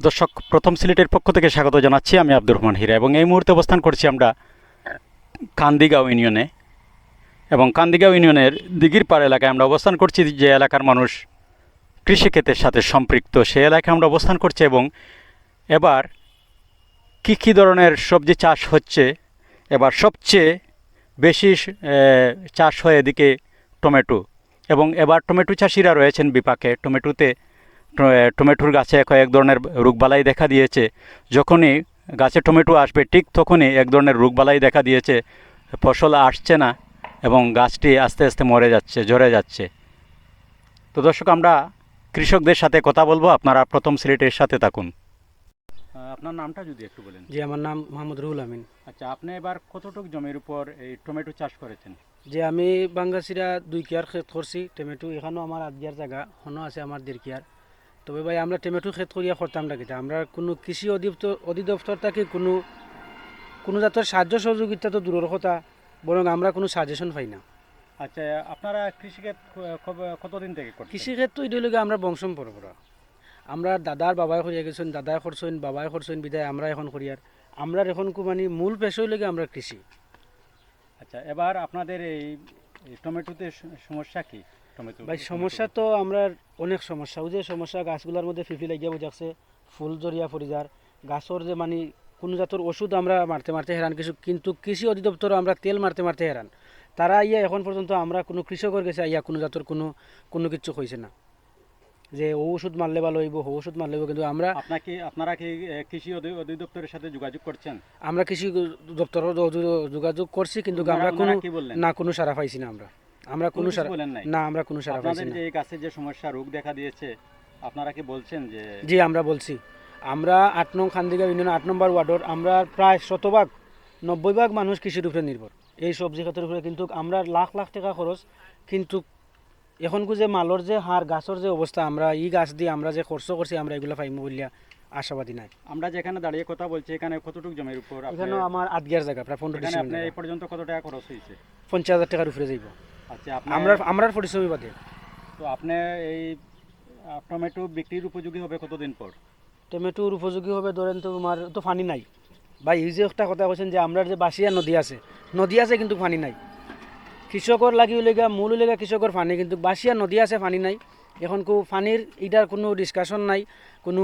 দর্শক, প্রথম সিলেটের পক্ষ থেকে স্বাগত জানাচ্ছি। আমি আব্দুর রহমান হীরা এবং এই মুহূর্তে অবস্থান করছি আমরা কান্দিগাঁও ইউনিয়নে এবং কান্দিগাঁও ইউনিয়নের দিঘির পাড় এলাকায় আমরা অবস্থান করছি। যে এলাকার মানুষ কৃষিক্ষেত্রের সাথে সম্পৃক্ত, সে এলাকায় আমরা অবস্থান করছি এবং এবার কী কী ধরনের সবজি চাষ হচ্ছে? এবার সবচেয়ে বেশি চাষ হয় এদিকে টমেটো এবং এবার টমেটো চাষিরা রয়েছেন বিপাকে। টমেটোতে টমেটোর গাছে কয়েক ধরনের রোগবালাই দেখা দিয়েছে। যখনই গাছে টমেটো আসবে ঠিক তখনই এক ধরনের রোগবালাই দেখা দিয়েছে। ফসল আসছে না এবং গাছটি আস্তে আস্তে মরে যাচ্ছে ঝরে যাচ্ছে। তো দর্শক আমরা কৃষকদের সাথে কথা বলব। আপনারা প্রথম সিলেটের সাথে থাকুন। আপনার নামটা যদি একটু বলেন। জি আমার নাম মোহাম্মদ রুহুল আমিন। আচ্ছা আপনি এবার কতটুকু জমির উপর এই টমেটো চাষ করেছেন? যে আমি বাঙ্গাসিরা দুই কেয়ার ক্ষেত করছি টমেটো এখানেও আমার আট গিয়ার জায়গা হনো আছে আমার দেড় কেয়ার। তবে ভাই আমরা টমেটো ক্ষেত করিয়া করতাম না কিতা আমরা কোনো কৃষি অধিদপ্তর অধিদপ্তর থেকে কোনো কোনো জাতের সাহায্য সহযোগিতা তো দূরের কথা বরং আমরা কোনো সাজেশন পাই না। আচ্ছা আপনারা কৃষিক্ষেত কতদিন থেকে করছেন? কৃষি ক্ষেত্র ইডিওলগে আমরা বংশম পরম্পরা। আমরা দাদার বাবাই করিয়া গেছেন দাদাই করছেন বাবাই করছেন বিদায় আমরা এখন করিয়ার। আমরা এখন কো মানে মূল পেশই লেগে আমরা কৃষি। আচ্ছা এবার আপনাদের এই টমেটোতে সমস্যা কি? ভাই সমস্যা তো আমরা অনেক সমস্যা। ওই যে সমস্যা গাছগুলোর মধ্যে ফিফি লাগিয়া বুঝাচ্ছে ফুল জড়িয়া পড়ি যার। গাছর যে মানে কোনো জাতের ওষুধ আমরা মারতে মারতে হেরান কিছু কিন্তু কৃষি অধিদপ্তর আমরা তেল মারতে মারতে হেরান। তারা ইয়া এখন পর্যন্ত আমরা কোনো কৃষকের গেছে ইয়া কোনো জাতের কোনো কোনো কিছু হয়েছে না। যে ও ওষুধ মারলে ভালো হইব ও ওষুধ মারলে কিন্তু আমরা আপনাকে আপনারা কি কৃষি অধি- অধিদপ্তরের সাথে যোগাযোগ করছেন? আমরা কৃষি দপ্তর যোগাযোগ করছি কিন্তু আমরা কোনো না কোনো সারা পাইছি না আমরা। আমরা কোনো সারা বলেন নাই। না আমরা কোনো সারা আপনাদের যে এই গাছের যে সমস্যা রোগ দেখা দিয়েছে আপনারা কি বলছেন যে জি আমরা বলছি। আমরা আট নং খান্দিগা ইউনিয়ন আট নম্বর ওয়ার্ডর আমরা প্রায় শতভাগ নব্বই ভাগ মানুষ কৃষির উপরে নির্ভর। এই সবজি খাতের উপরে কিন্তু আমরা লাখ লাখ টাকা খরচ কিন্তু এখন যে মালর যে হার গাছের যে অবস্থা আমরা ই গাছ দিয়ে আমরা যে খরচ করছি আমরা এগুলো পাইমু বলিয়া আশাবাদী নাই। আমরা যেখানে দাঁড়িয়ে কথা বলছি এখানে কতটুকু জমির উপর এখানেও আমার আট গিয়ার জায়গা প্রায় পনেরো এই পর্যন্ত কত টাকা খরচ হয়েছে? পঞ্চাশ হাজার টাকার উপরে যাইব। আচ্ছা আমরা আমরা পরিশ্রমী বাদে। তো আপনি এই টমেটো বিক্রির উপযোগী হবে কতদিন পর? টমেটোর উপযোগী হবে ধরেন তো তোমার তো পানি নাই। বা এই যে একটা কথা কৈছেন যে আমরা যে বাসিয়া নদী আছে নদী আছে কিন্তু পানি নাই। কৃষকর লাগি লেগা মূল লেগা কৃষকর পানি কিন্তু বাসিয়া নদী আছে পানি নাই। এখন কো পানির এটার কোনো ডিসকাশন নাই কোনো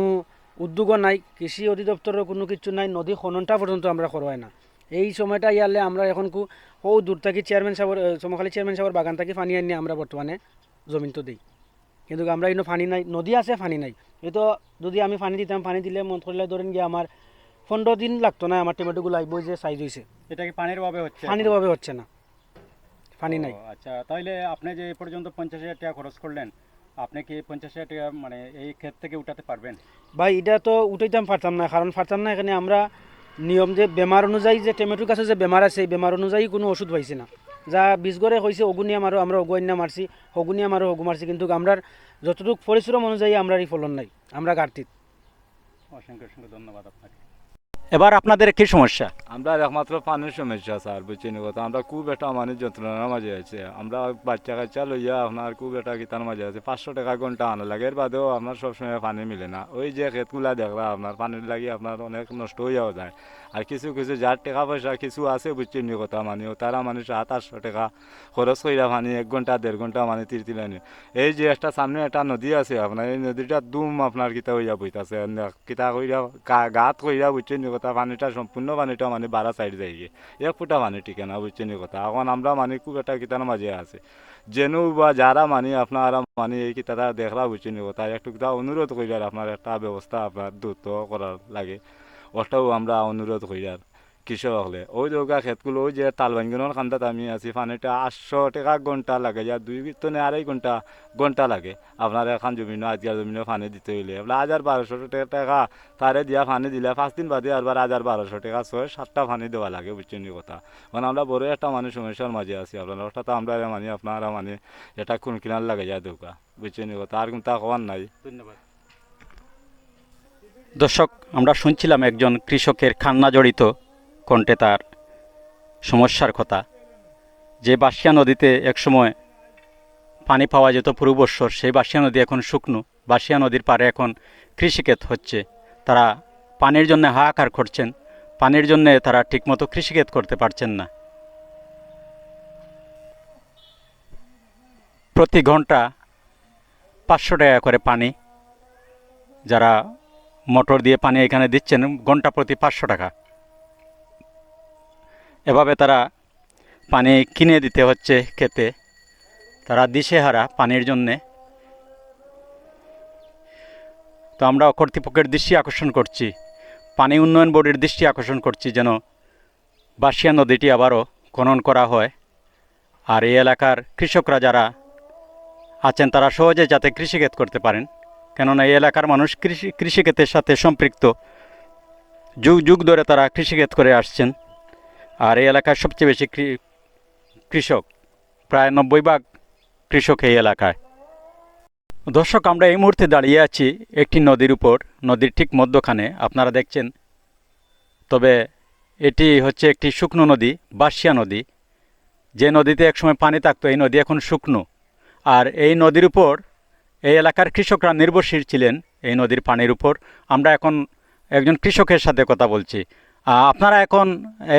উদ্যোগও নাই কৃষি অধিদপ্তরের কোনো কিছু নাই নদী খননটা পর্যন্ত আমরা করবাই না। এই সময়টা ইয়ালে আমরা এখন কো ও দূর থাকি চেয়ারম্যান সাহেবের সমখালী চেয়ারম্যান সাহেবের বাগান থাকি পানি আনি আমরা বর্তমানে জমিন তো দিই। কিন্তু আমরা ইনো পানি নাই নদী আছে পানি নাই। তো যদি আমি পানি দিতাম পানি দিলে মন করলে ধরেন গিয়ে আমার পনেরো দিন লাগতো না আমার টমেটোগুলো আইব যে সাইজ হয়েছে এটা কি পানির অভাবে হচ্ছে? পানির অভাবে হচ্ছে না। পানি নাই। আচ্ছা তাহলে আপনি যে এ পর্যন্ত পঞ্চাশ হাজার টাকা খরচ করলেন আপনি কি পঞ্চাশ হাজার টাকা মানে এই ক্ষেত থেকে উঠাতে পারবেন? ভাই এটা তো উঠাইতাম পারতাম না কারণ পারতাম না এখানে আমরা নিয়ম যে বেমার অনুযায়ী যে টমেটো গাছে যে বেমার আছে, এই বেমার অনুযায়ী কোনো ওষুধ পাইছে না। যা বীজগড়ে হয়েছে অগুনিয়াম মারো আমরা অগুন্যা মারছি হগুনিয়া মারো হগু মারছি কিন্তু আমরা যতটুকু পরিশ্রম অনুযায়ী আমরা এই ফলন নাই আমরা ঘাটতিত। অসংখ্য অসংখ্য ধন্যবাদ আপনাকে। এবার আপনাদের কি সমস্যা? আমরা একমাত্র পানির সমস্যা, স্যার, বুঝছেন কথা। আমরা খুব একটা মানে যন্ত্রণার মাঝে আছে। আমরা বাচ্চা কাচ্চা লইয়া আপনার খুব একটা কিতার মাঝে আছে। পাঁচশো টাকা ঘণ্টা আনা লাগে, এর বাদেও আপনার সবসময় পানি মিলে না। ওই যে ক্ষেতগুলা দেখলা, আপনার পানির লাগি আপনার অনেক নষ্ট যাওয়া যায়। আর কিছু কিছু যার টাকা পয়সা কিছু আছে, বুঝছেন কথা মানে তারা মানে সাত, আটশো টাকা খরচ কইরা পানি এক ঘণ্টা, দেড় ঘণ্টা মানে তিরতিলানি এই যে একটা সামনে একটা নদী আছে, আপনার এই নদীটা দুম আপনার কিতা হইয়া বইতাছে। কিতা কইরা গাত কইরা, বুঝছেন কথা, পানিটা সম্পূর্ণ পানিটা মানে বারা সাইড যাই গিয়ে এক ফুটা পানি টিকে না বুঝছেন কথা? এখন আমরা মানে খুব একটা কিতার মাঝে আছে। যেন বা যারা মানে আপনার মানে এই কিতাটা দেখলা বুঝছেন কথা? একটু কিতা অনুরোধ কইরার আপনার একটা ব্যবস্থা আপনার দ্রুত করার লাগে। ওটাও আমরা অনুরোধ করি কৃষক হলে? ওই দৌকা ক্ষেতগুলো ওই যে তালবাঙ্গনের কান্দাত আমি আছি পানিটা আটশো টাকা ঘণ্টা লাগে যা দুই তো আড়াই ঘণ্টা ঘণ্টা লাগে। আপনার এখন জমিন আজকের জমিনে পানি দিতে হইলে। আপনার হাজার বারোশো টাকা তারে দিয়া পানি দিলে পাঁচ দিন বাদে আবার হাজার বারোশো টাকা ছয় সাতটা পানি দেওয়া লাগে বুঝছেন কথা? মানে আমরা বড় একটা মানে সমস্যার মাঝে আছি। আপনার ওটা তো আমরা মানে আপনারা মানে এটা কোন কিনার লাগে যায় দৌকা বুঝছেন কথা? আর কিন্তু তা হওয়ার নাই। ধন্যবাদ। দর্শক আমরা শুনছিলাম একজন কৃষকের খান্না জড়িত। কণ্ঠে তার সমস্যার কথা। যে বাসিয়া নদীতে একসময় পানি পাওয়া যেত পুরো বৎসর, সেই বাসিয়া নদী এখন শুকনো। বাসিয়া নদীর পাড়ে এখন কৃষিক্ষেত হচ্ছে। তারা পানির জন্য হাহাকার করছেন। পানির জন্য তারা ঠিকমতো কৃষিক্ষেত করতে পারছেন না। প্রতি ঘণ্টা পাঁচশো টাকা করে পানি যারা মোটর দিয়ে পানি এখানে দিচ্ছেন, ঘণ্টা প্রতি পাঁচশো টাকা। এভাবে তারা পানি কিনে দিতে হচ্ছে খেতে। তারা দিশেহারা পানির জন্যে। তো আমরা কর্তৃপক্ষের দৃষ্টি আকর্ষণ করছি। পানি উন্নয়ন বোর্ডের দৃষ্টি আকর্ষণ করছি যেন বাসিয়া নদীটি আবারও খনন করা হয়। আর এই এলাকার কৃষকরা যারা আছেন, তারা সহজে যাতে কৃষিক্ষেত করতে পারেন। কেননা এই এলাকার মানুষ কৃষি, কৃষিক্ষেতের সাথে সম্পৃক্ত। যুগ যুগ ধরে তারা কৃষিক্ষেত করে আসছেন। আর এই এলাকার সবচেয়ে বেশি কৃষক, প্রায় নব্বই ভাগ কৃষক এই এলাকায়। দর্শক, আমরা এই মুহূর্তে দাঁড়িয়ে আছি একটি নদীর উপর। নদীর ঠিক মধ্যখানে, আপনারা দেখছেন। তবে এটি হচ্ছে একটি শুকনো নদী বাসিয়া নদী। যে নদীতে একসময় পানি থাকতো, এই নদী এখন শুকনো। আর এই নদীর উপর, এই এলাকার কৃষকরা নির্ভরশীল ছিলেন এই নদীর পানির উপর। আমরা এখন একজন কৃষকের সাথে কথা বলছি। আপনারা এখন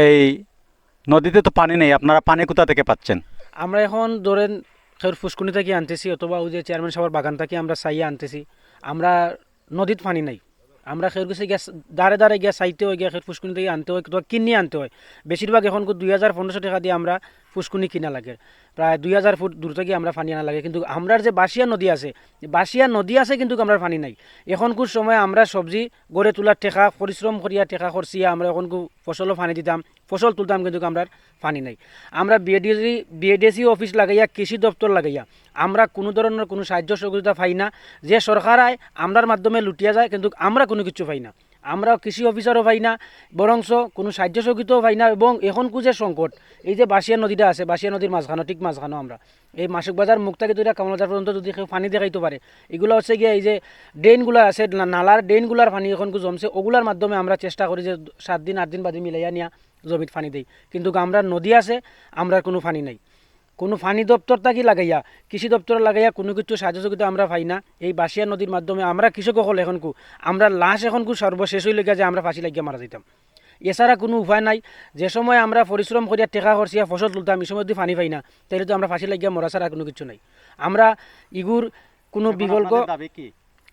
এই নদীতে তো পানি নেই, আপনারা পানি কোথা থেকে পাচ্ছেন? আমরা এখন ধরেন খের ফুসকুনি থেকে আনতেছি অথবা ওই যে চেয়ারম্যান সাহেবের বাগান থেকে আমরা চাইয়া আনতেছি। আমরা নদীত পানি নাই। আমরা খের গেছে গ্যাস দাঁড়ে দাঁড়ে গ্যাস চাইতে হয়, গিয়া খের ফুসকুনি থেকে আনতে হয়, অথবা কিনে আনতে হয়। বেশিরভাগ এখন দুই হাজার পনেরোশো টাকা দিয়ে আমরা ফুসকুনি কিনা লাগে। প্রায় দুই হাজার ফুট দূর থেকে আমরা পানি আনা লাগে। কিন্তু আমরার যে বাসিয়া নদী আছে বাসিয়া নদী আছে কিন্তু আমরা পানি নাই। এখন কুছ সময় আমরা সবজি গড়ে তোলার টেকা পরিশ্রম করিয়া টেকা করছি, আমরা এখন কু ফসলও পানি দিতাম। ফসল তুলতাম কিন্তু আমরা পানি নাই। আমরা বিএডিসি বিএডিসি অফিস লাগাইয়া, কৃষি দপ্তর লাগাইয়া, আমরা কোনো ধরনের কোনো সাহায্য সহযোগিতা পাই না। যে সরকার আয় আমরার মাধ্যমে লুটিয়া যায়, কিন্তু আমরা কোনো কিছু পাই না। আমরা কৃষি অফিসারও পাই না বরংস কোনো সাহায্য সহযোগিতাও পাই না, এবং এখন যে সংকট, এই যে বাসিয়া নদীটা আছে বাসিয়া নদীর মাঝখানো, ঠিক মাঝখানো আমরা। এই মাসুক বাজার মুখ থেকে দুইটা কামলাজার পর্যন্ত যদি কেউ পানি দেখাইতে পারে, এগুলো হচ্ছে গিয়ে এই যে ড্রেনগুলো আছে নালার ড্রেনগুলার পানি এখন জমছে, ওগুলার মাধ্যমে আমরা চেষ্টা করি যে সাত দিন, আট দিন বাদে মিলাইয়া নিয়া জমিত পানি দেই। কিন্তু আমরা নদী আছে আমরা কোনো পানি নাই। কোনো পানি দপ্তর থাকি লাগাইয়া? কৃষি দপ্তর লাগাইয়া কোনো কিছু সাহায্য সহযোগিতা আমরা পাই না। এই বাসিয়া নদীর মাধ্যমে আমরা কৃষকসকল এখন কু আমরা লাশ এখন কু সর্বশেষ হইলে গিয়া যে আমরা ফাঁসি লাগিয়া মারা যেতাম এছাড়া কোনো উপায় নাই। যে সময় আমরা পরিশ্রম করিয়া টেকা খরচিয়া ফসল তুলতাম এই সময় যদি পানি পাই না তাহলে তো আমরা ফাঁসি লাগিয়া মরা ছাড়া কোনো কিছু নাই। আমরা ইগুর কোনো বিকল্প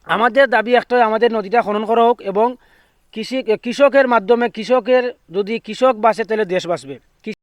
আমাদের দাবি একটা আমাদের নদীটা খনন করা হোক এবং কৃষি কৃষকের মাধ্যমে কৃষকের যদি কৃষক বাঁচে তাহলে দেশ বাঁচবে।